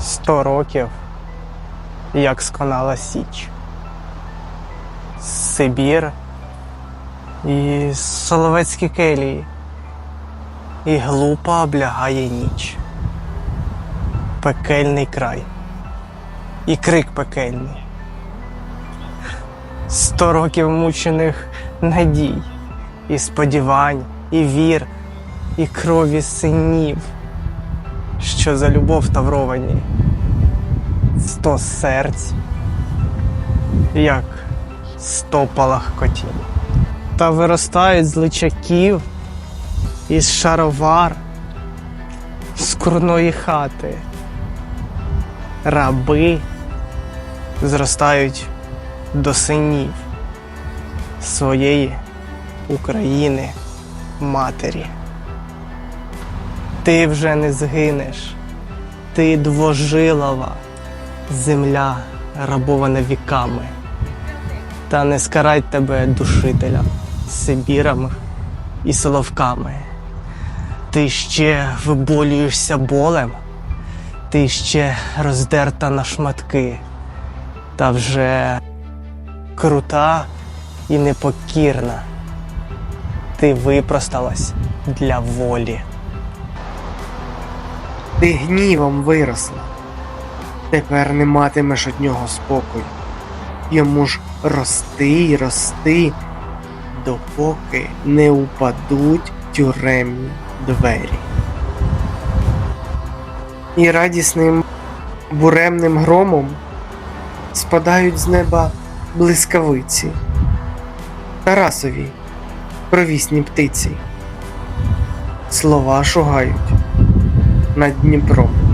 Сто років, як сконала Січ. Сибір і Соловецькі келії. І глупо облягає ніч. Пекельний край. І крик пекельний. Сто років мучених надій, і сподівань, і вір, і крові синів, що за любов тавровані. Сто серць, як сто палахкотів. Та виростають з личаків, із шаровар, з курної хати. Раби зростають до синів своєї України матері. Ти вже не згинеш, ти двожилова, земля рабована віками, та не скарать тебе душителя Сибірами і соловками. Ти ще виболюєшся болем, ти ще роздерта на шматки, та вже крута і непокірна. Ти випросталась для волі. Ти гнівом виросла. Тепер не матимеш від нього спокою. Йому ж рости й рости, допоки не упадуть тюремні двері. І радісним буремним громом спадають з неба блискавиці, Тарасові, провісні птиці. Слова шугають над Дніпром.